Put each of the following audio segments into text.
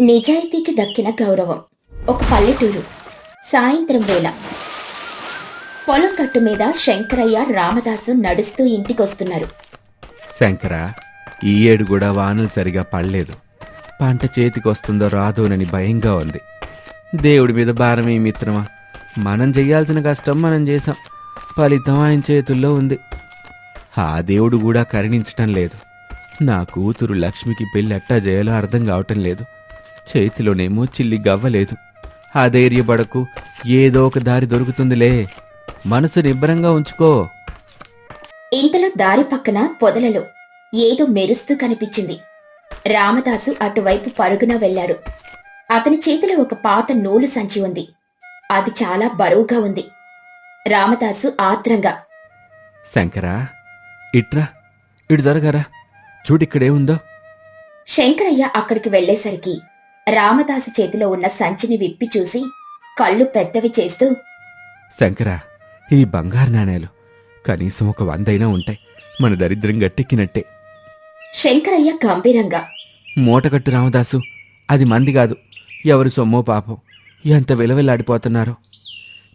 నిజాయితీకి దక్కిన గౌరవం. ఒక పల్లెటూరు. సాయంత్రం వేళ. పొలం కట్టు మీద శంకరయ్య రామదాసు నడుస్తూ ఇంటికొస్తున్నారు. శంకర ఈ ఏడు కూడా వానలు సరిగా పడలేదు. పంట చేతికొస్తుందో రాదోనని భయంగా ఉంది. దేవుడి మీద భారమే మిత్రమా? మనం చెయ్యాల్సిన కష్టం మనం చేశాం. ఫలితం ఆయన చేతుల్లో ఉంది. ఆ దేవుడు కూడా కరుణించటం లేదు. నా కూతురు లక్ష్మికి పెళ్ళి ఎట్టా చేయాలో అర్థం కావటం లేదు. చేతిలోనేమో చిల్లి గవ్వలేదు. ఆ ధైర్యపడకు. ఏదో ఒక దారి దొరుకుతుందిలే. మనసు నిబ్బరంగా ఉంచుకో. ఇంతలో దారి పక్కన పొదలలో ఏదో మెరుస్తూ కనిపించింది. రామదాసు అటువైపు పరుగున వెళ్ళాడు. అతని చేతిలో ఒక పాత నూలు సంచి ఉంది. అది చాలా బరువుగా ఉంది. రామదాసు ఆత్రంగా శంకరా ఇట్రా ఇటు జరగరా. చూడిక్కడే ఉందో శంకరయ్య అక్కడికి వెళ్ళేసరికి రామదాసు చేతిలో ఉన్న సంచిని విప్పి చూసి కళ్ళు పెద్దవి చేస్తూ శంకరా ఇవి బంగారు నాణేలు. కనీసం ఒక వందైనా ఉంటాయి. మన దరిద్రం గట్టెక్కినట్టే. శంకరయ్య గంభీరంగా మూటకట్టు రామదాసు అది మంది కాదు. ఎవరు సొమ్మో పాపం? ఎంత విలవిల్లాడిపోతున్నారో.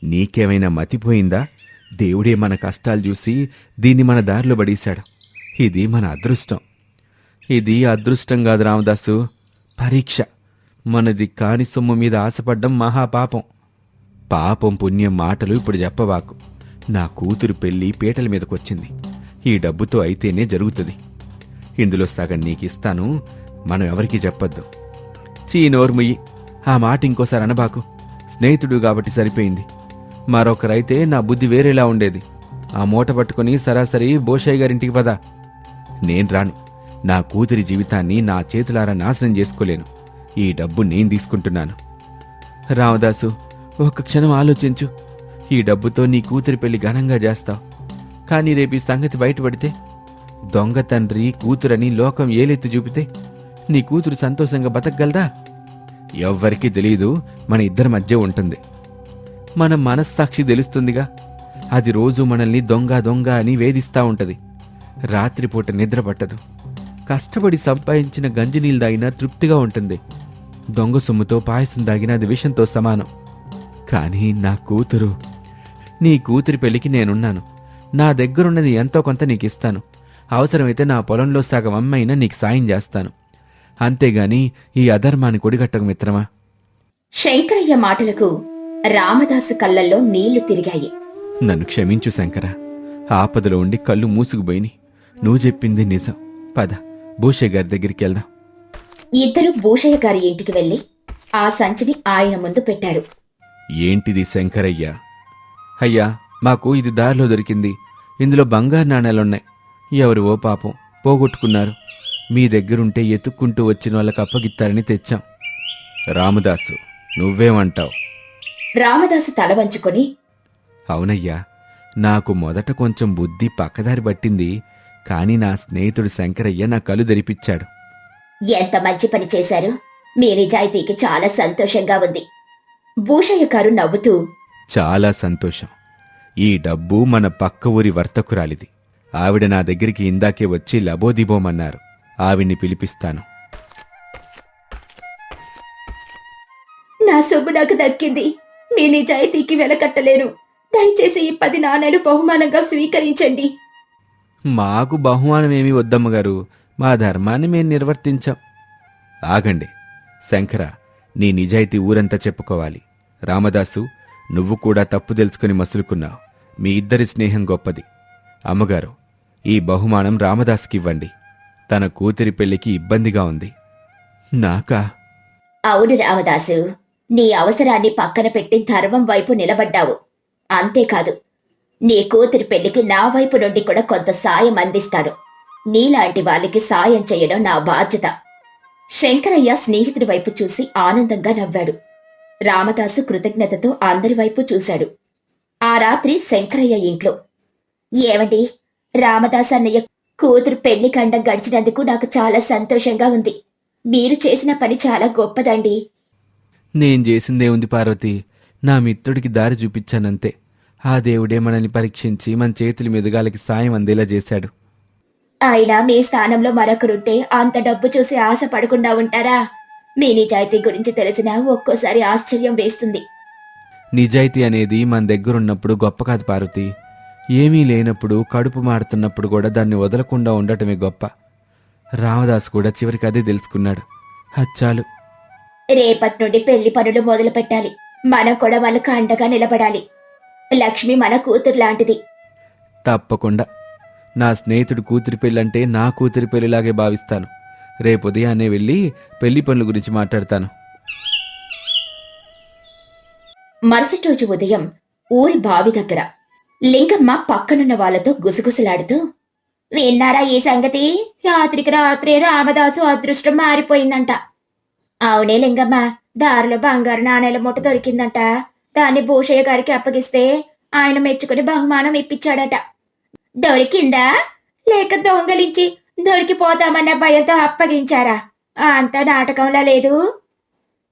నీకేమైనా మతిపోయిందా? దేవుడే మన కష్టాలు చూసి దీన్ని మన దారిలో పడేశాడు. ఇది మన అదృష్టం. ఇది అదృష్టం కాదు రామదాసు పరీక్ష. మనది కాని సొమ్ము మీద ఆశపడ్డం మహాపాపం. పాపం పుణ్యం మాటలు ఇప్పుడు చెప్పవాకు. నా కూతురు పెళ్ళి పీటల మీదకొచ్చింది. ఈ డబ్బుతో అయితేనే జరుగుతుంది. ఇందులో సగం నీకిస్తాను మనం ఎవరికీ చెప్పొద్దు. చీ నోర్ముయ్యి ఆ మాట ఇంకోసారి అనబాకు. స్నేహితుడు కాబట్టి సరిపోయింది. మరొకరైతే నా బుద్ధి వేరేలా ఉండేది. ఆ మూట పట్టుకుని సరాసరి బోషయ్య గారింటికి పదా. నేను రాను. నా కూతురి జీవితాన్ని నా చేతులారా నాశనం చేసుకోలేను. ఈ డబ్బు నేను తీసుకుంటున్నాను. రామదాసు ఒక్క క్షణం ఆలోచించు. ఈ డబ్బుతో నీ కూతురి పెళ్ళి ఘనంగా చేస్తావు. కానీ రేపు ఈ సంగతి బయటపడితే దొంగ తండ్రి కూతురని లోకం ఏలెత్తి చూపితే నీ కూతురు సంతోషంగా బతకగలదా? ఎవ్వరికీ తెలియదు మన ఇద్దరి మధ్య ఉంటుంది. మన మనస్సాక్షి తెలుస్తుందిగా. అది రోజు మనల్ని దొంగ దొంగ అని వేధిస్తా ఉంటది. రాత్రిపూట నిద్ర పట్టదు. కష్టపడి సంపాదించిన గంజి నీళ్ళు తాగినా తృప్తిగా ఉంటుంది. దొంగ సొమ్ముతో పాయసం తాగినా అది విషంతో సమానం. కానీ నా కూతురు నీ కూతురి పెళ్ళికి నేనున్నాను. నా దగ్గరున్నది ఎంతో కొంత నీకు ఇస్తాను అవసరమైతే నా పొలంలో సగం అమ్మైనా నీకు సాయం చేస్తాను. అంతేగాని ఈ అధర్మాన్ని కొడిగట్టకు మిత్రమా? శంకరయ్య మాటలకు రామదాసు కళ్ళల్లో నీళ్ళు తిరిగాయి. నన్ను క్షమించు శంకర. ఆపదలో ఉండి కళ్ళు మూసుకుపోయిని. నువ్వు చెప్పింది నిజం. పద భూషయ్య గారి దగ్గరికి వెళ్దాం. ఇద్దరు భూషయ్య గారి ఇంటికి వెళ్ళి ఆ సంచిని ఆయన ముందు పెట్టారు. ఏంటిది శంకరయ్య? అయ్యా మాకు ఇది దారిలో దొరికింది. ఇందులో బంగారు నాణేలున్నాయి. ఎవరు ఓ పాపం పోగొట్టుకున్నారు. మీ దగ్గరుంటే ఎత్తుక్కుంటూ వచ్చిన వాళ్ళకి అప్పగిత్తారని తెచ్చాం. రామదాసు నువ్వేమంటావు? రామదాసు తల వంచుకొని అవునయ్యా నాకు మొదట కొంచెం బుద్ధి పక్కదారి పట్టింది కాని నా స్నేహితుడు శంకరయ్య నా కలు ధరిపించాడు ఎంత మంచి పని చేశారు. మీ నిజాయితీకి చాలా సంతోషంగా ఉంది. భూషయ్య గారు నవ్వుతూ చాలా సంతోషం. ఈ డబ్బు మన పక్క ఊరి వర్తకురాలిది. ఆవిడ నా దగ్గరికి ఇందాకే వచ్చి లబోదిబోమన్నారు. ఆవిడ్ని పిలిపిస్తాను. నా సొమ్ము నాకు దక్కింది. మీ నిజాయితీకి వెలకట్టలేను. దయచేసి ఈ పది నాణేలు బహుమానంగా స్వీకరించండి. మాకు బహుమానమేమీ వద్దమ్మగారు. మా ధర్మాన్ని మేం నిర్వర్తించాం. ఆగండి శంకర నీ నిజాయితీ ఊరంతా చెప్పుకోవాలి. రామదాసు నువ్వు కూడా తప్పు తెలుసుకుని మసులుకున్నావు. మీ ఇద్దరి స్నేహం గొప్పది. అమ్మగారు ఈ బహుమానం రామదాస్కివ్వండి తన కూతురి పెళ్ళికి ఇబ్బందిగా ఉంది. నాకా? అవును రామదాసు నీ అవసరాన్ని పక్కన పెట్టి ధర్మం వైపు నిలబడ్డావు. అంతేకాదు నీ కూతురి పెళ్ళికి నా వైపు నుండి కూడా కొంత సాయం అందిస్తాను. నీలాంటి వాళ్ళకి సాయం చేయడం నా బాధ్యత. శంకరయ్య స్నేహితుడి వైపు చూసి ఆనందంగా నవ్వాడు. రామదాసు కృతజ్ఞతతో అందరి వైపు చూశాడు. ఆ రాత్రి శంకరయ్య ఇంట్లో. ఏమండి రామదాస్ అన్నయ్య కూతురు పెళ్ళి ఖండం గడిచినందుకు నాకు చాలా సంతోషంగా ఉంది. మీరు చేసిన పని చాలా గొప్పదండి. నేను చేసిందేముంది పార్వతి. నా మిత్రుడికి దారి చూపించానంతే. ఆ దేవుడే మనల్ని పరీక్షించి మన చేతుల మీదుగాలకి సాయం అందేలా చేశాడు. అయినా మీ స్థానంలో మరొకరుంటే అంత డబ్బు చూసి ఆశ పడకుండా ఉంటారా? మీ నిజాయితీ గురించి తెలిసిన ఒక్కోసారి ఆశ్చర్యం వేస్తుంది. నిజాయితీ అనేది మన దగ్గరున్నప్పుడు గొప్ప కాదు పార్వతి. ఏమీ లేనప్పుడు కడుపు మాడుతున్నప్పుడు కూడా దాన్ని వదలకుండా ఉండటమే గొప్ప. రామదాస్ కూడా చివరికి అదే తెలుసుకున్నాడు. హచ్చాలు రేపటి నుండి పెళ్ళి పనులు మొదలు పెట్టాలి. మనం కూడా వాళ్ళకు అండగా నిలబడాలి. లక్ష్మి మన కూతురు లాంటిది. తప్పకుండా. నా స్నేహితుడు కూతురి పెళ్ళంటే నా కూతురి పెళ్ళిలాగే భావిస్తాను. రేపు ఉదయాన్నే వెళ్ళి పెళ్ళి పనుల గురించి మాట్లాడతాను. మరుసటి రోజు ఉదయం ఊరి బావి దగ్గర లింగమ్మ పక్కనున్న వాళ్ళతో గుసగుసలాడుతూ విన్నారా ఈ సంగతి? రాత్రికి రాత్రే రామదాసు అదృష్టం మారిపోయిందంట. అవునే లింగమ్మ దారిలో బంగారు నాణేల మూట దొరికిందంట. దాన్ని భూషయ్య గారికి అప్పగిస్తే ఆయన మెచ్చుకుని బహుమానం ఇప్పించాడట. దొరికిందా? లేక దొంగలించి దొరికిపోతామన్న భయంతో అప్పగించారా? అంత నాటకంలా లేదు.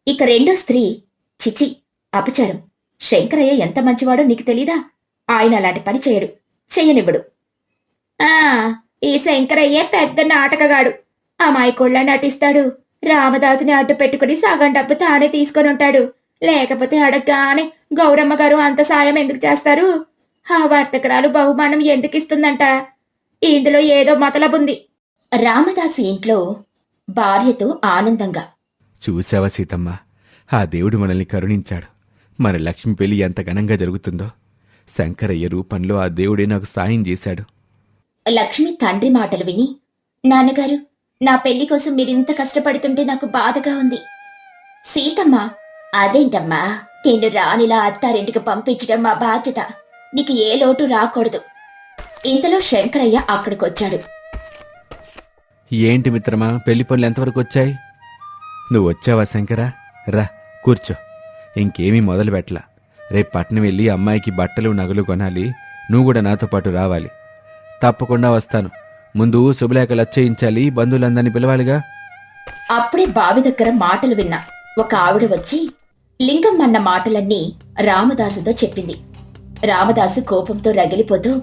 ఇక రెండో స్త్రీ చిచి అపచారం. శంకరయ్య ఎంత మంచివాడో నీకు తెలీదా? ఆయన అలాంటి పని చేయడు. చెయ్యనివ్వడు. ఆ ఈ శంకరయ్య పెద్ద నాటకగాడు. అమాయకుళ్ళ నటిస్తాడు. రామదాసుని అడ్డు పెట్టుకుని సగం డబ్బు తానే తీసుకొని ఉంటాడు. లేకపోతే అడగగానే గౌరమ్మ గారు అంత సాయం ఎందుకు చేస్తారు? ఆ వర్తకురాలు బహుమానం ఎందుకు ఇస్తుందంట ఇందులో ఏదో మతలబుంది. రామదాసు ఇంట్లో భార్యతో ఆనందంగా. చూసావా సీతమ్మ? ఆ దేవుడు మనల్ని కరుణించాడు. మన లక్ష్మి పెళ్ళి ఎంత ఘనంగా జరుగుతుందో. శంకరయ్య రూపంలో ఆ దేవుడే నాకు సాయం చేశాడు. లక్ష్మి తండ్రి మాటలు విని నాన్నగారు నా పెళ్ళి కోసం మీరింత కష్టపడుతుంటే నాకు బాధగా ఉంది. సీతమ్మ అదేంటమ్మా? నిన్ను రాణిలా అత్తారింటికి పంపించడం మా బాధ్యత. నీకు ఏ లోటు రాకూడదు. ఇంతలో శంకరయ్య అక్కడికొచ్చాడు. ఏంటి మిత్రమా పెళ్ళి పనులు ఎంతవరకు వచ్చాయి? నువ్వు వచ్చావా శంకరా? రా కూర్చో. ఇంకేమీ మొదలు పెట్టలా. రేపు పట్నం వెళ్ళి అమ్మాయికి బట్టలు నగలు కొనాలి. నువ్వు కూడా నాతో పాటు రావాలి. తప్పకుండా వస్తాను. ముందు శుభలేఖలు వచ్చేయించాలి బంధువులందరినీ పిలవాలిగా. అప్పుడే బావి దగ్గర మాటలు విన్నా ఒక ఆవిడ వచ్చి లింగమ్మన్న మాటలన్నీ రామదాసుతో చెప్పింది. రామదాసు కోపంతో రగిలిపోతూ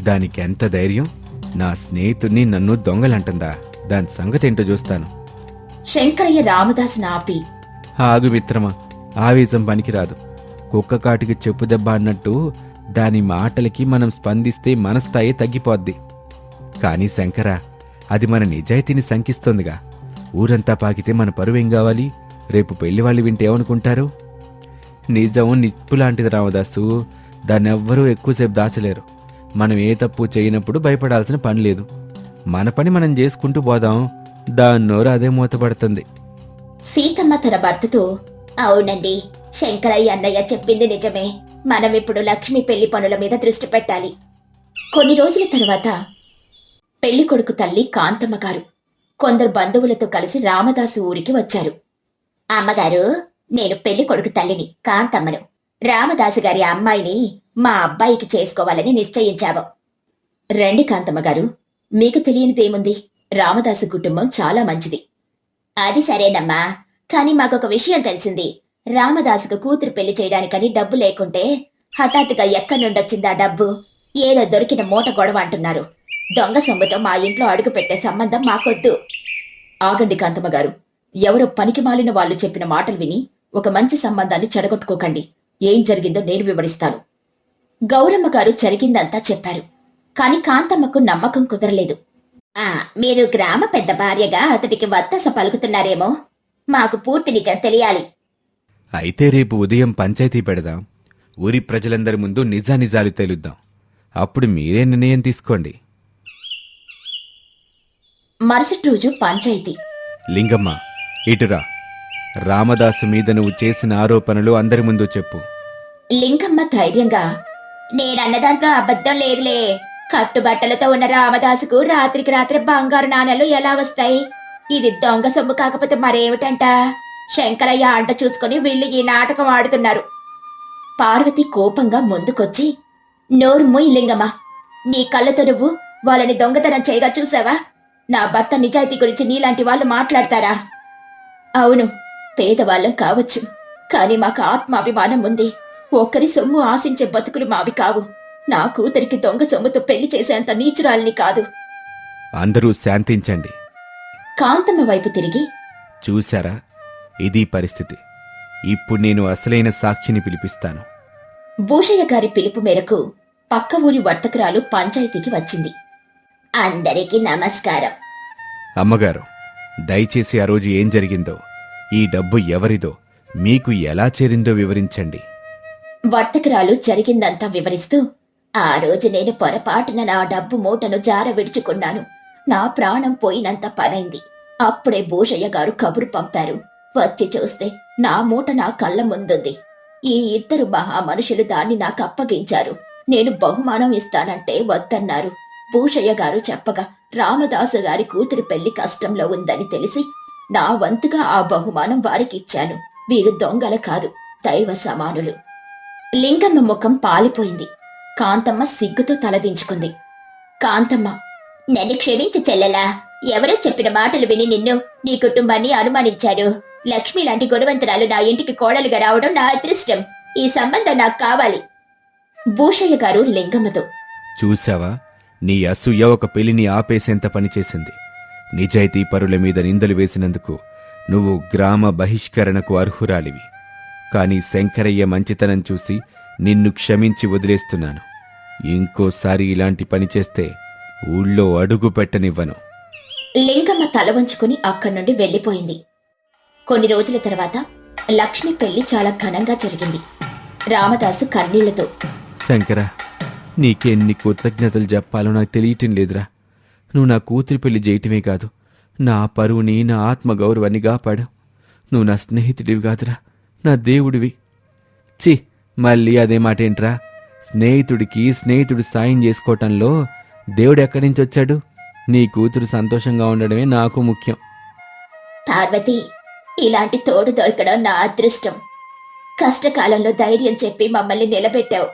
దానికి ఎంత ధైర్యం? నా స్నేహితుణ్ణి నన్ను దొంగలంటుందా? దాని సంగతేంటో చూస్తాను. శంకరయ్య రామదాసును ఆపి ఆగు మిత్రమా ఆవేశం పనికిరాదు. కుక్క కాటికి చెప్పు దెబ్బ అన్నట్టు దాని మాటలకి మనం స్పందిస్తే మన స్థాయి తగ్గిపోద్ది. కానీ శంకర అది మన నిజాయితీని శంకిస్తోందిగా. ఊరంతా పాకితే మన పరువేం కావాలి? రేపు పెళ్ళి వాళ్ళు వింటే ఏమనుకుంటారు? నిజం నిప్పు లాంటిది రామదాసు. దాన్నెవ్వరూ ఎక్కువసేపు దాచలేరు. మనం ఏ తప్పు చేయనప్పుడు భయపడాల్సిన పని లేదు. మన పని మనం చేసుకుంటూ పోదాం. దాన్నోరు అదే మూతపడుతుంది. సీతమ్మ తన భర్తతో అవునండి శంకరయ్య అన్నయ్య చెప్పింది నిజమే. మనం ఇప్పుడు లక్ష్మి పెళ్ళి పనుల మీద దృష్టి పెట్టాలి. కొన్ని రోజుల తర్వాత పెళ్ళి కొడుకు తల్లి కాంతమ్మ గారు కొందరు బంధువులతో కలిసి రామదాసు ఊరికి వచ్చారు. అమ్మగారు నేను పెళ్ళి కొడుకు తల్లిని కాంతమ్మను. రామదాసు గారి అమ్మాయిని మా అబ్బాయికి చేసుకోవాలని నిశ్చయించావు. రండి కాంతమ్మ గారు మీకు తెలియనిదేముంది? రామదాసు కుటుంబం చాలా మంచిది. అది సరేనమ్మా కానీ మాకొక విషయం తెలిసింది. రామదాసుకు కూతురు పెళ్ళి చేయడానికని డబ్బు లేకుంటే హఠాత్తుగా ఎక్కడి నుండొచ్చింది ఆ డబ్బు? ఏదో దొరికిన మూట గొడవ అంటున్నారు. దొంగ సొమ్ముతో మా ఇంట్లో అడుగు పెట్టే సంబంధం మాకొద్దు. ఆగండి కాంతమ్మ గారు ఎవరో పనికి మాలిన వాళ్ళు చెప్పిన మాటలు విని ఒక మంచి సంబంధాన్ని చెడగొట్టుకోకండి. ఏం జరిగిందో నేను వివరిస్తాను. గౌరమ్మ గారు జరిగిందంతా చెప్పారు. కాని కాంతమ్మకు నమ్మకం కుదరలేదు. ఆ మీరు గ్రామ పెద్ద భార్యగా అతడికి వత్తస పలుకుతున్నారేమో? మాకు పూర్తి నిజం తెలియాలి. అయితే రేపు ఉదయం పంచాయతీ పెడదాం. ఊరి ప్రజలందరి ముందు నిజానిజాలు తేలుద్దాం. అప్పుడు మీరే నిర్ణయం తీసుకోండి. మరుసటి రోజు పంచాయతీ. లింగమ్మ ఇటురా రామదాసు మీద నువ్వు చేసిన ఆరోపణలు అందరి ముందు చెప్పు. లింగమ్మ ధైర్యంగా నేనన్న దాంట్లో అబద్ధం లేదులే. కట్టుబట్టలతో ఉన్న రామదాసుకు రాత్రికి రాత్రి బంగారు నాణేలు ఎలా వస్తాయి? ఇది దొంగ సొమ్ము కాకపోతే మరేమిటంట? శంకరయ్య అంట చూసుకుని వీళ్ళు ఈ నాటకం ఆడుతున్నారు. పార్వతి కోపంగా ముందుకొచ్చి నోరు లింగమ్మ. నీ కళ్ళతో నువ్వు వాళ్ళని దొంగతనం చేయగా చూసావా? నా భర్త నిజాయితీ గురించి నీలాంటి వాళ్ళు మాట్లాడతారా? అవును పేదవాళ్ళం కావచ్చు. కానీ మాకు ఆత్మాభిమానం ఉంది. ఒక్కరి సొమ్ము ఆశించే బతుకులు మావి కావు. నా కూతురికి దొంగ సొమ్ముతో పెళ్ళి చేసేంత నీచురాలిని కాదు. అందరూ శాంతించండి. కాంతమ్మ వైపు తిరిగి చూశారా? ఇది పరిస్థితి. ఇప్పుడు నేను అసలైన సాక్షిని పిలిపిస్తాను. భూషయ్య గారి పిలుపు మేరకు పక్క ఊరి వర్తకురాలు పంచాయతీకి వచ్చింది. అందరికీ నమస్కారం. అమ్మగారు దయచేసి ఆ రోజు ఏం జరిగిందో ఈ డబ్బు ఎవరిదో మీకు ఎలా చేరిందో వివరించండి. వర్తకురాలు జరిగిందంతా వివరిస్తూ ఆ రోజు నేను పొరపాటున నా డబ్బు మూటను జార విడుచుకున్నాను. నా ప్రాణం పోయినంత పనైంది. అప్పుడే భూషయ్య గారు కబురు పంపారు. వచ్చి చూస్తే నా మూట నా కళ్ళ ముందుంది. ఈ ఇద్దరు మహా మనుషులు దాన్ని నాకు అప్పగించారు. నేను బహుమానం ఇస్తానంటే వద్దన్నారు. భూషయ్య గారు చెప్పగా రామదాసు గారి కూతురి పెళ్ళి కష్టంలో ఉందని తెలిసి నా వంతుగా ఆ బహుమానం వారికిచ్చాను. వీరు దొంగల కాదు దైవ సమానులు. లింగమ్మ ముఖం పాలిపోయింది. కాంతమ్మ సిగ్గుతో తలదించుకుంది కాంతమ్మ నన్ను క్షమించు చెల్లెలా. ఎవరో చెప్పిన మాటలు విని నిన్ను నీ కుటుంబాన్ని అనుమానించారు. లక్ష్మి లాంటి గుణవంతురాలు నా ఇంటికి కోడలుగా రావడం నా అదృష్టం. ఈ సంబంధం నాకు కావాలి. భూషయ్య గారు లింగమ్మతో చూశావా? నీ అసూయ ఒక పెళ్ళిని ఆపేసేంత పనిచేసింది నిజాయితీ పరుల మీద నిందలు వేసినందుకు నువ్వు గ్రామ బహిష్కరణకు అర్హురాలివి. కాని శంకరయ్య మంచితనం చూసి నిన్ను క్షమించి వదిలేస్తున్నాను. ఇంకోసారి ఇలాంటి పని చేస్తే ఊళ్ళో అడుగు పెట్టనివ్వను. లింగమ్మ తల వంచుకుని అక్కడి నుండి వెళ్ళిపోయింది కొన్ని రోజుల తర్వాత లక్ష్మి పెళ్ళి చాలా ఘనంగా జరిగింది. రామదాసు కన్నీళ్ళతో శంకర నీకెన్ని కృతజ్ఞతలు చెప్పాలో నాకు తెలియటం లేదురా. నువ్వు నా కూతురి పెళ్ళి చేయటమే కాదు నా పరువుని నా ఆత్మ గౌరవాన్ని కాపాడు. నువ్వు నా స్నేహితుడివి కాదురా. నా దేవుడివి. చి మళ్ళీ అదే మాట ఏంట్రా? స్నేహితుడికి స్నేహితుడు సాయం చేసుకోవటంలో దేవుడు ఎక్కడి నుంచి వచ్చాడు? నీ కూతురు సంతోషంగా ఉండడమే నాకు ముఖ్యం. పార్వతి ఇలాంటి తోడు దొరకడం నా అదృష్టం. కష్టకాలంలో ధైర్యం చెప్పి మమ్మల్ని నిలబెట్టావు.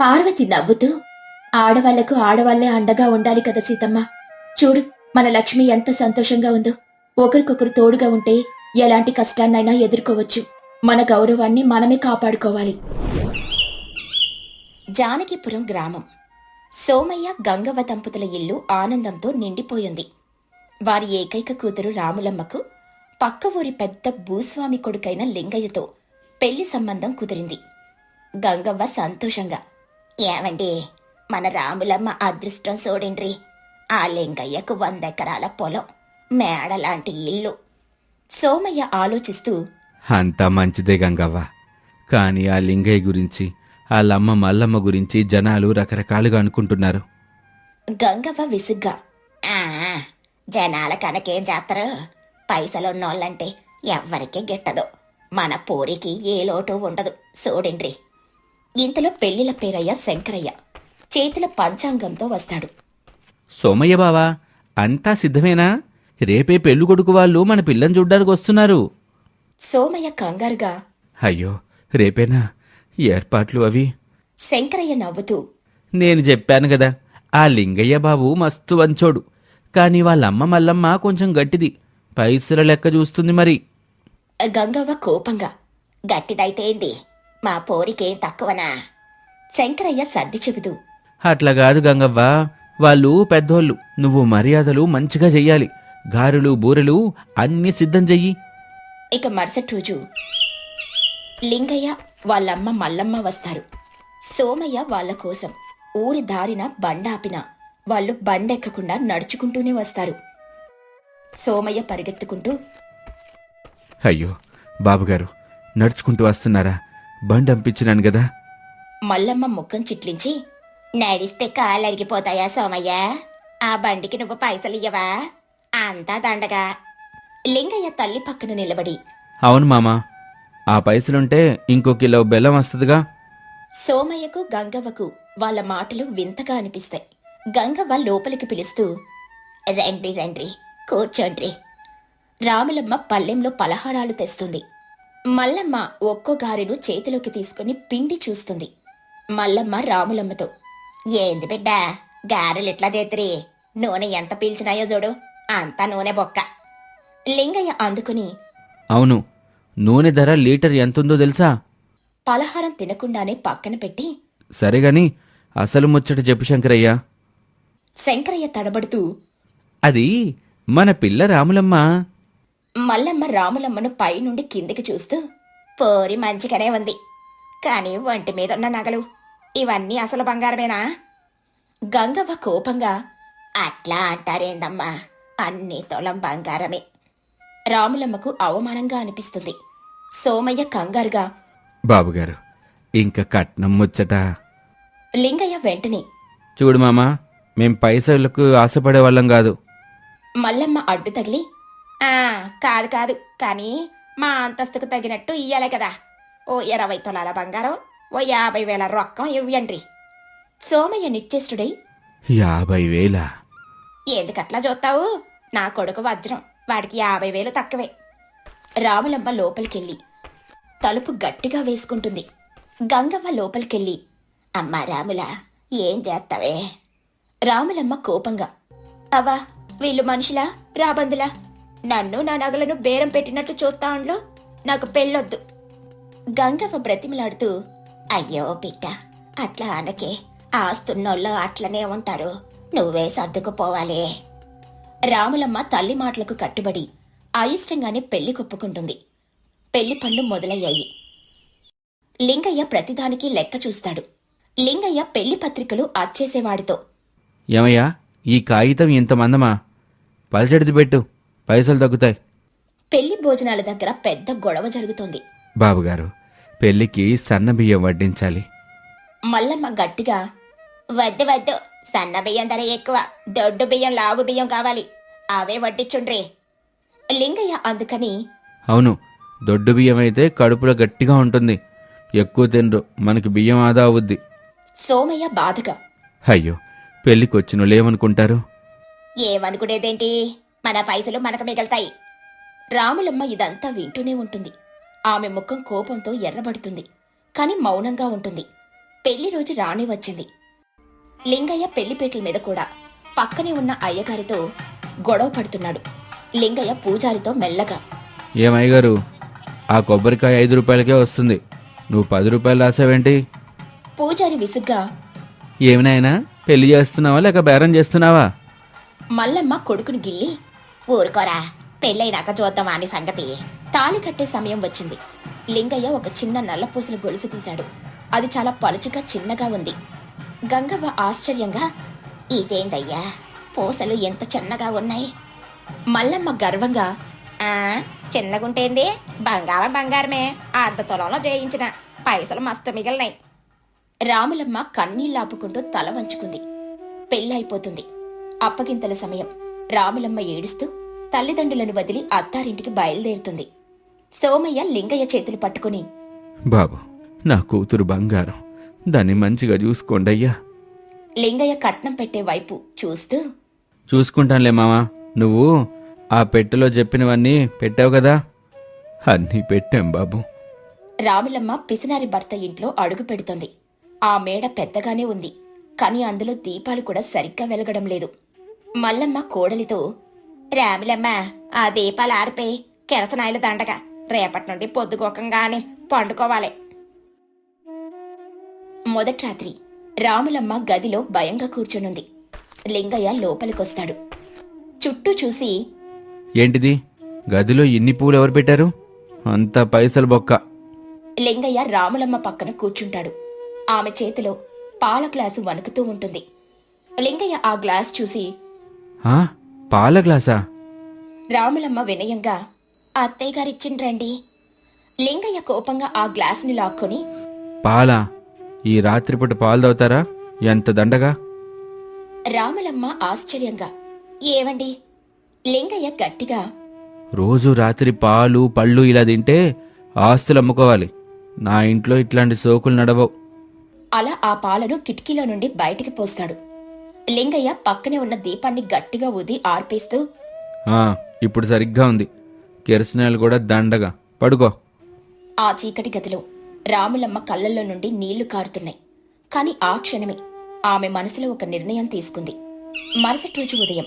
పార్వతి నవ్వుతూ ఆడవాళ్ళకు ఆడవాళ్ళే అండగా ఉండాలి కదా సీతమ్మ. చూడు మన లక్ష్మి ఎంత సంతోషంగా ఉందో. ఒకరికొకరు తోడుగా ఉంటే ఎలాంటి కష్టాన్నైనా ఎదుర్కోవచ్చు. మన గౌరవాన్ని మనమే కాపాడుకోవాలి. జానకిపురం గ్రామం. సోమయ్య గంగవ్వ దంపతుల ఇల్లు ఆనందంతో నిండిపోయింది. వారి ఏకైక కూతురు రాములమ్మకు పక్క ఊరి పెద్ద భూస్వామి కొడుకైన లింగయ్యతో పెళ్ళి సంబంధం కుదిరింది. గంగవ్వ సంతోషంగా ఏమండి మన రాములమ్మ అదృష్టం చూడండి. ఆ లింగయ్యకు వంద ఎకరాల పొలం మేడ లాంటి ఇల్లు. సోమయ్య ఆలోచిస్తూ అంతా మంచిదే గంగవ్వ. కాని ఆ లింగయ్య గురించి వాళ్ళమ్మ మల్లమ్మ గురించి జనాలు రకరకాలుగా అనుకుంటున్నారు. గంగవ్వ విసుగ్గా. ఆ జనాల కనకేం చేస్తారు పైసలున్నోళ్ళంటే ఎవ్వరికీ గిట్టదు. మన పోరికి ఏ లోటు ఉండదు. చూడండ్రి ఇంతలో పెళ్ళిల పేరయ్య శంకరయ్య చేతుల పంచాంగంతో వస్తాడు. సోమయ్య బావా అంతా సిద్ధమేనా? రేపే పెళ్ళి కొడుకు వాళ్ళు మన పిల్లని చూడ్డానికి వస్తున్నారు. సోమయ్య కంగారుగా అయ్యో రేపేనా? ఏర్పాట్లు అవి? శంకరయ్య నవ్వుతూ నేను చెప్పాను కదా ఆ లింగయ్య బాబు మస్తు వంచోడు. కాని వాళ్ళమ్మ మల్లమ్మ కొంచెం గట్టిది. పైసల లెక్క చూస్తుంది మరి. గంగవ్వ కోపంగా గట్టిదైతే ఏంది? మా పోరికేం తక్కువనా? శంకరయ్య సర్ది చెబుతూ అట్లా కాదు గంగవ్వ వాళ్ళు పెద్దోళ్ళు. నువ్వు మర్యాదలు మంచిగా చెయ్యాలి. గారెలు బూరెలు అన్నీ సిద్ధం చెయ్యి. ఇక మరుసటి రోజు లింగయ్య వాళ్ళమ్మ మల్లమ్మ వస్తారు. సోమయ్య వాళ్ళ కోసం ఊరి దారిన బండాపిన వాళ్ళు బండెక్కకుండా నడుచుకుంటూనే వస్తారు. సోమయ్య పరిగెత్తుకుంటూ అయ్యో బాబుగారు నడుచుకుంటూ వస్తున్నారా? బండి అంపించినాను కదా. మల్లమ్మ ముఖం చిట్లించి నడిస్తే కాళ్ళు అరిగిపోతాయా సోమయ్య? ఆ బండికి నువ్వు పైసలు ఇయ్యవా అంతా దండగా లింగయ్య తల్లి పక్కన నిలబడి అవును మామా. ఆ పైసలుంటే ఇంకో కిలో బెల్లం వస్తుందిగా. సోమయ్యకు గంగవ్వకు వాళ్ళ మాటలు వింతగా అనిపిస్తాయి. గంగవ్వ లోపలికి పిలుస్తూ రండి రండి కూర్చోండ్రి రాములమ్మ పల్లెంలో పలహారాలు తెస్తుంది. మల్లమ్మ ఒక్కో గారెను చేతిలోకి తీసుకుని పిండి చూస్తుంది. మల్లమ్మ రాములమ్మతో ఏంది బిడ్డ గారెలు ఎట్లా చేతిరి? నూనె ఎంత పీల్చినాయో చూడు అంతా నూనె బొక్క. లింగయ్య అందుకుని అవును నూనె ధర లీటర్ ఎంతుందో తెలుసా? పలహారం తినకుండానే పక్కన పెట్టి సరేగాని అసలు ముచ్చట చెప్పు శంకరయ్య. శంకరయ్య తడబడుతూ అది మన పిల్ల రాములమ్మ. మల్లమ్మ రాములమ్మను పైనుండి కిందికి చూస్తూ పోరి మంచిగానే ఉంది. కానీ ఒంటి మీద ఉన్న నగలు ఇవన్నీ అసలు బంగారమేనా? గంగవ్వ కోపంగా అట్లా అంటారేందమ్మా అన్ని తొలం బంగారమే. రాములమ్మకు అవమానంగా అనిపిస్తుంది. సోమయ్య కంగారుగా బాబుగారు ఇంకా కట్నం ముచ్చట. లింగయ్య వెంటనే చూడు మామా మేం పైసలకు ఆశపడే వాళ్ళం కాదు. మల్లమ్మ అడ్డు తగిలి ఆ కాదు కాదు కానీ మా అంతస్తుకు తగినట్టు ఇయ్యాలే కదా. ఓ ఇరవై తులాల బంగారం ఓ యాభై వేల రొక్కం ఇవ్వండ్రి. సోమయ్య నిశ్చేష్టుడై యాభై వేల? ఎందుకట్లా చూస్తావు? నా కొడుకు వజ్రం. వాడికి యాభై వేలు తక్కువే. రాములమ్మ లోపలికెళ్ళి తలుపు గట్టిగా వేసుకుంటుంది. గంగవ్వ లోపలికెళ్ళి అమ్మా రాముల ఏం చేస్తావే? రాములమ్మ కోపంగా అవ్వా వీళ్ళు మనుషులా? రాబందులా? నన్ను నా నగలను బేరం పెట్టినట్లు చూస్తా ఉండలో? నాకు పెళ్ళొద్దు. గంగవ్వ బ్రతిమలాడుతూ అయ్యో బిడ్డ అట్లా అనకే ఆస్తున్నోళ్ళు అట్లనే ఉంటారు. నువ్వే సర్దుకుపోవాలే. రాములమ్మ తల్లి మాటలకు కట్టుబడి అయిష్టంగానే పెళ్ళి కొప్పుకుంటుంది. పెళ్ళి పనులు మొదలయ్యాయి. లింగయ్య ప్రతిదానికి లెక్క చూస్తాడు. లింగయ్య పెళ్ళి పత్రికలు అచ్చేసేవాడితో. ఏమయ్యా ఈ కాగితం ఇంత మందమా? పలచడిది పెట్టు పైసలు తగ్గుతాయి. పెళ్ళి భోజనాల దగ్గర పెద్ద గొడవ జరుగుతోంది. బాబుగారు పెళ్ళికి సన్న బియ్యం వడ్డించాలి. మల్లమ్మ గట్టిగా వద్దు వద్దు సన్న బియ్యం ధర ఎక్కువ దొడ్డు బియ్యం లావు బియ్యం కావాలి. అవే వడ్డిచ్చుండ్రి. లింగయ్య అందుకని అవును దొడ్డు బియ్యం అయితే కడుపులో గట్టిగా ఉంటుంది. ఎక్కువ తినరు మనకి బియ్యం ఆదా అవుద్ది. సోమయ్య బాధగా. అయ్యో పెళ్ళికొచ్చిన లేమనుకుంటారు ఏమనుకునేదేంటి? మన పైసలు మనకు మిగల్తాయి. రాములమ్మ ఇదంతా వింటూనే ఉంటుంది. ఆమె ముఖం కోపంతో ఎర్రబడుతుంది. కాని మౌనంగా ఉంటుంది. పెళ్ళి రోజు రాణి వచ్చింది. లింగయ్య పెళ్ళిపేటల మీద కూడా పక్కనే ఉన్న అయ్యగారితో గొడవ పడుతున్నాడు. లింగయ్య పూజారితో మెల్లగా ఏమయ్యగారు ఆ కొబ్బరికాయ ఐదు రూపాయలకే వస్తుంది. నువ్వు పది రూపాయలు రాసావేంటి? పూజారి విసుగ్గా ఏమినాయనా పెళ్ళి చేస్తున్నావా లేక బేరం చేస్తున్నావా? మల్లమ్మ కొడుకుని గిల్లి ఊరుకోరా పెళ్ళైనాక చూద్దామా అని సంగతి. తాళి కట్టే సమయం వచ్చింది. లింగయ్య ఒక చిన్న నల్లపూసల గొలుసు తీశాడు. అది చాలా పలుచుగా చిన్నగా ఉంది. గంగవ్వ ఆశ్చర్యంగా ఇదేందయ్యా పూసలు ఎంత చిన్నగా ఉన్నాయి. మల్లమ్మ గర్వంగా ఆ చిన్నగుంటేంది బంగారం బంగారమే అర్ధ తులంలో జయించిన పైసలు మస్తు మిగిలినాయి. రాములమ్మ కన్నీళ్ళాపుకుంటూ తల వంచుకుంది. పెళ్ళైపోతుంది. అప్పగింతల సమయం. రాములమ్మ ఏడుస్తూ తల్లిదండ్రులను వదిలి అత్తారింటికి బయలుదేరుతుంది. సోమయ్య లింగయ్య చేతులు పట్టుకుని బాబు నా కూతురు బంగారం. దాన్ని మంచిగా చూసుకోండి అయ్యా లింగయ్య కట్నం పెట్టే వైపు చూస్తూ చూసుకుంటానులే మావా నువ్వు ఆ పెట్టెలో చెప్పినవన్నీ పెట్టావు కదా? అన్నీ పెట్టాం బాబు. రాములమ్మ పిసినారి భర్త ఇంట్లో అడుగు పెడుతోంది. ఆ మేడ పెద్దగానే ఉంది కాని అందులో దీపాలు కూడా సరిగ్గా వెలగడం లేదు. మల్లమ్మ కోడలితో రాములమ్మ ఆ దీపాలు ఆరిపోయి కెరసనాయలు దండగా రేపటి నుండి పొద్దుగోకంగానే పండుకోవాలి. మొదటి రాత్రి రాములమ్మ గదిలో భయంగా కూర్చునుంది. లింగయ్య లోపలికొస్తాడు. చుట్టూ చూసి ఏంటిది? గదిలో ఇన్ని పూలు ఎవరు పెట్టారు? అంత పైసలు బొక్క. లింగయ్య రాములమ్మ పక్కన కూర్చుంటాడు. ఆమె చేతిలో పాల గ్లాసు వణుకుతూ ఉంటుంది. లింగయ్య ఆ గ్లాస్ చూసి ఆ, పాల గ్లాసా? రాములమ్మ వినయంగా అత్తయ్య గారిచ్చిండ్రండి. లింగయ్య కోపంగా ఆ గ్లాసుని లాక్కొని పాలా? ఈ రాత్రిపూట పాలు తాగుతారా ఎంత దండగా? రాములమ్మ ఆశ్చర్యంగా ఏవండి? లింగయ్య గట్టిగా రోజు రాత్రి పాలు పళ్ళు ఇలా తింటే ఆస్తులు అమ్ముకోవాలి. నా ఇంట్లో ఇట్లాంటి సోకులు నడవవు. అలా ఆ పాలను కిటికీలో నుండి బయటికి పోస్తాడు. లింగయ్య పక్కనే ఉన్న దీపాన్ని గట్టిగా ఊది ఆర్పేస్తూ ఆ, ఇప్పుడు సరిగ్గా ఉంది. కిరసనాయలు కూడా దండగా. పడుకో. ఆ చీకటి గదిలో రాములమ్మ కళ్ళల్లో నుండి నీళ్ళు కారుతున్నాయి. కాని ఆ క్షణమే ఆమె మనసులో ఒక నిర్ణయం తీసుకుంది. మరుసటి రోజు ఉదయం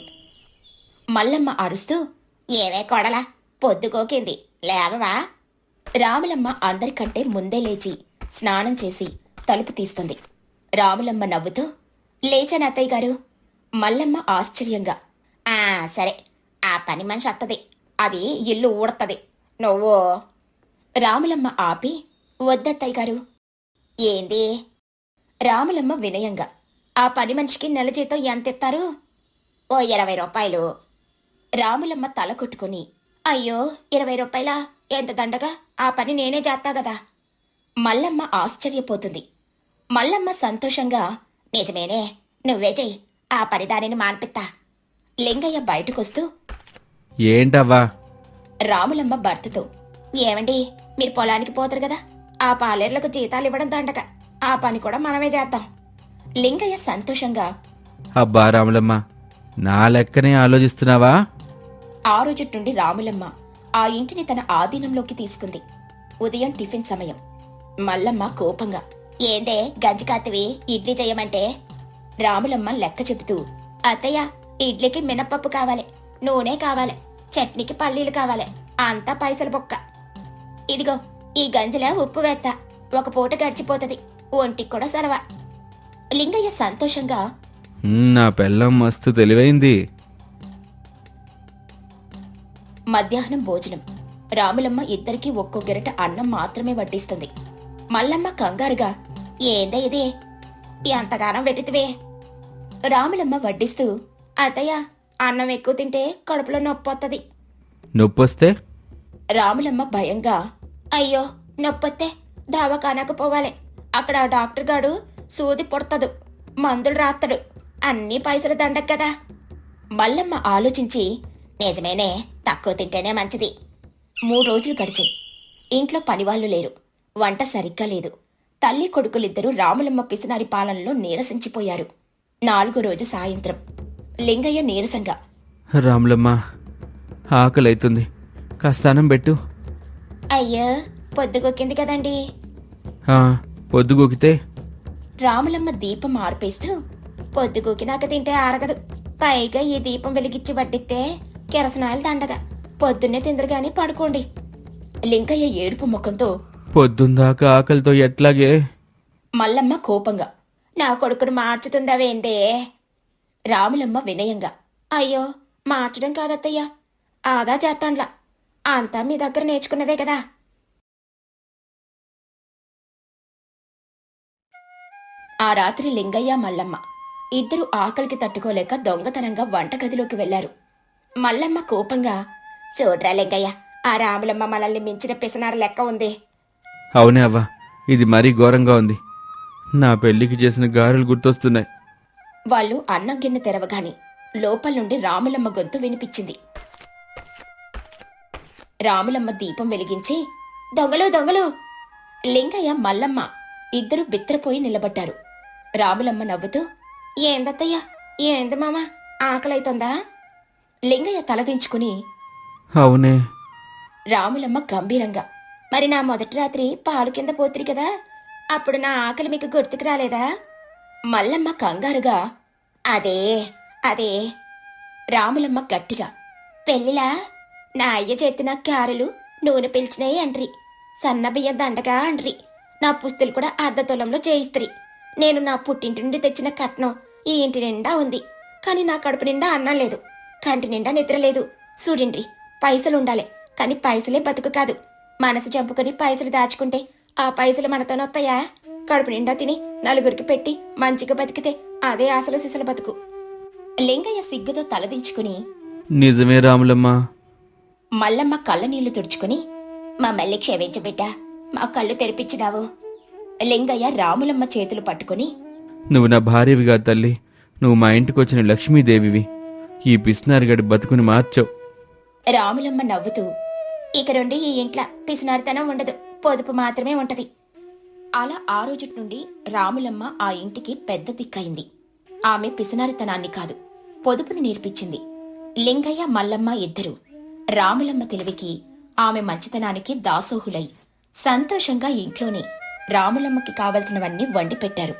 మల్లమ్మ అరుస్తూ ఏవే కొడలా పొద్దుకోకింది లేవవా రాములమ్మ అందరికంటే ముందే లేచి స్నానం చేసి తలుపు తీస్తుంది. రాములమ్మ నవ్వుతూ లేచాను అత్తయ్య గారు. మల్లమ్మ ఆశ్చర్యంగా ఆ సరే ఆ పని మనిషి అత్తది. అది ఇల్లు ఊడతది నువ్వు రాములమ్మ ఆపి వద్దత్తయ్య గారు. ఏంది? రాములమ్మ వినయంగా. ఆ పని మనిషికి నెల జీతం ఎంత ఇస్తారు ఓ ఇరవై రూపాయలు. రాములమ్మ తల కొట్టుకుని అయ్యో ఇరవై రూపాయలా? ఎంత దండగా? ఆ పని నేనే చేస్తా గదా. మల్లమ్మ ఆశ్చర్యపోతుంది. మల్లమ్మ సంతోషంగా నిజమేనే నువ్వే చెయ్యి ఆ పని దానిని మాన్పిత్తా. లింగయ్య బయటకొస్తూ ఏంటవ్వా? రాములమ్మ భర్తతో ఏమండి మీరు పొలానికి పోతారు కదా ఆ పాలేర్లకు జీతాలు ఇవ్వడం దండక. ఆ పని కూడా మనమే చేద్దాం. లింగయ్య సంతోషంగా అబ్బా రాములమ్మ నా లెక్కనే ఆలోచిస్తున్నావా? ఆ రోజు నుండి రాములమ్మ ఆ ఇంటిని తన ఆధీనంలోకి తీసుకుంది. ఉదయం టిఫిన్ సమయం. మల్లమ్మ కోపంగా ఏందే గంజికాతివి ఇడ్లీ చేయమంటే? రాములమ్మ లెక్క చెబుతూ అత్తయ్య ఇడ్లీకి మినపప్పు కావాలి నూనె కావాలి చట్నీకి పల్లీలు కావాలి అంతా పైసలు బొక్క. ఇదిగో ఈ గంజిలో ఉప్పు వేత్త. ఒక పూట గడిచిపోతది. ఒంటికి కూడా సరవ. లింగయ్య సంతోషంగా నా పెళ్ళం మస్తు తెలివైంది. మధ్యాహ్నం భోజనం. రాములమ్మ ఇద్దరికి ఒక్కో గెరట అన్నం మాత్రమే వడ్డిస్తుంది. మల్లమ్మ కంగారుగా ఏందే ఇది? ఎంతగానో వెట్టితివే రాములమ్మ వడ్డిస్తూ అత్తయ్య అన్నం ఎక్కువ తింటే కడుపులో నొప్పొత్తది. నొప్పొస్తే? రాములమ్మ భయంగా అయ్యో నొప్పొత్తే దవాఖానాకు పోవాలి. అక్కడ ఆ డాక్టర్ గాడు సూది పుడతదు మందులు రాత్తడు అన్నీ పైసలు దండక కదా. మల్లమ్మ ఆలోచించి నిజమేనే తక్కువ తింటేనే మంచిది. మూడు రోజులు గడిచాయి. ఇంట్లో పనివాళ్ళు లేరు వంట సరిగ్గా లేదు. తల్లి కొడుకులిద్దరూ రాములమ్మ పిసినారి పాలనలో నీరసించిపోయారు. నాలుగో రోజు సాయంత్రం. లింగయ్య నీరసంగా రాములమ్మ ఆకలైతుంది. కాస్త పెట్టు. అయ్యో పొద్దుగొక్కింది కదండీ. ఆ, పొద్దుగూకితే రాములమ్మ దీపం ఆర్పేస్తూ పొద్దుగూకినాక తింటే ఆరగదు. పైగా ఈ దీపం వెలిగిచ్చి వడ్డిస్తే కెరసనాయలు దండగా. పొద్దున్నే తిందరుగాని పడుకోండి. లింకయ్య ఏడుపు ముఖంతో పొద్దుందాకా ఆకలితో ఎట్లాగే? మల్లమ్మ కోపంగా నా కొడుకును మార్చుతుందావేందే రాములమ్మ వినయంగా అయ్యో మార్చడం కాదత్తయ్య. ఆదా చేస్తాండ్లా. అంతా మీ దగ్గర నేర్చుకున్నదే కదా. ఆ రాత్రి లింగయ్య మల్లమ్మ ఇద్దరు ఆకలికి తట్టుకోలేక దొంగతనంగా వంటగదిలోకి వెళ్ళారు మల్లమ్మ కోపంగా చూడ్రా లింగయ్య ఆ రాములమ్మ మనల్ని మించిన పిసనార లెక్క ఉంది. అవునే అవ్వా ఇది మరీ ఘోరంగా ఉంది. నా పెళ్ళికి చేసిన గారెలు గుర్తొస్తున్నాయి. వాళ్ళు అన్నం గిన్నె తెరవగాని లోపల నుండి రాములమ్మ గొంతు వినిపించింది. రాములమ్మ దీపం వెలిగించి దొంగలు దొంగలు! లింగయ్య మల్లమ్మ ఇద్దరు బిత్తరపోయి నిలబడ్డారు. రాములమ్మ నవ్వుతూ ఏందత్తయ్య ఏంది మామ ఆకలైతుందా? లింగయ్య తలదించుకుని అవునే. రాములమ్మ గంభీరంగా మరి నా మొదటి రాత్రి పాలు కింద పోతురి కదా అప్పుడు నా ఆకలి మీకు గుర్తుకు రాలేదా? మల్లమ్మ కంగారుగా అదే అదే. రాములమ్మ గట్టిగా పెళ్ళిలా? నా అయ్య చేతిన కారులు నూనె పిలిచినాయి అండ్రి. సన్న బియ్యం దండగా అండ్రి. నా పుస్తులు కూడా అర్ధ తులంలో చేయిస్త్రి. నేను నా పుట్టింటి నుండి తెచ్చిన కట్నం ఈ ఇంటి నిండా ఉంది. కానీ నా కడుపు నిండా అన్నం లేదు. కంటి నిండా నిద్ర లేదు. చూడండి పైసలుండాలి. కానీ పైసలే బతుకు కాదు. మనసు చంపుకొని పైసలు దాచుకుంటే ఆ పైసలు మనతోనొస్తాయా కడుపు నిండా తిని నలుగురికి పెట్టి మంచిగా బతికితే అదే ఆశలు సిసలు బతుకు. లింగయ్య సిగ్గుతో తలదించుకుని నిజమే రాములమ్మ. మల్లమ్మ కళ్ళ నీళ్ళు తుడుచుకుని మమ్మల్ని క్షమించు బిడ్డ మా కళ్ళు తెరిపించినావు. లింగయ్య రాములమ్మ చేతులు పట్టుకుని నువ్వు నా భార్యవిగా తల్లి నువ్వు మా ఇంటికి వచ్చిన లక్ష్మీదేవివి. ఈ పిస్నారిగడి బతుకుని మార్చావు రాములమ్మ నవ్వుతూ ఇక నుండి ఈ ఇంట్ల పిసినారితనం ఉండదు పొదుపు మాత్రమే ఉంటది. అలా ఆ రోజు నుండి రాములమ్మ ఆ ఇంటికి పెద్ద దిక్కయింది. ఆమె పిసినారితనాన్ని కాదు పొదుపుని నేర్పించింది. లింగయ్య మల్లమ్మ ఇద్దరు రాములమ్మ తెలివికి ఆమె మంచితనానికి దాసోహులై సంతోషంగా ఇంట్లోనే రాములమ్మకి కావలసినవన్నీ వండి పెట్టారు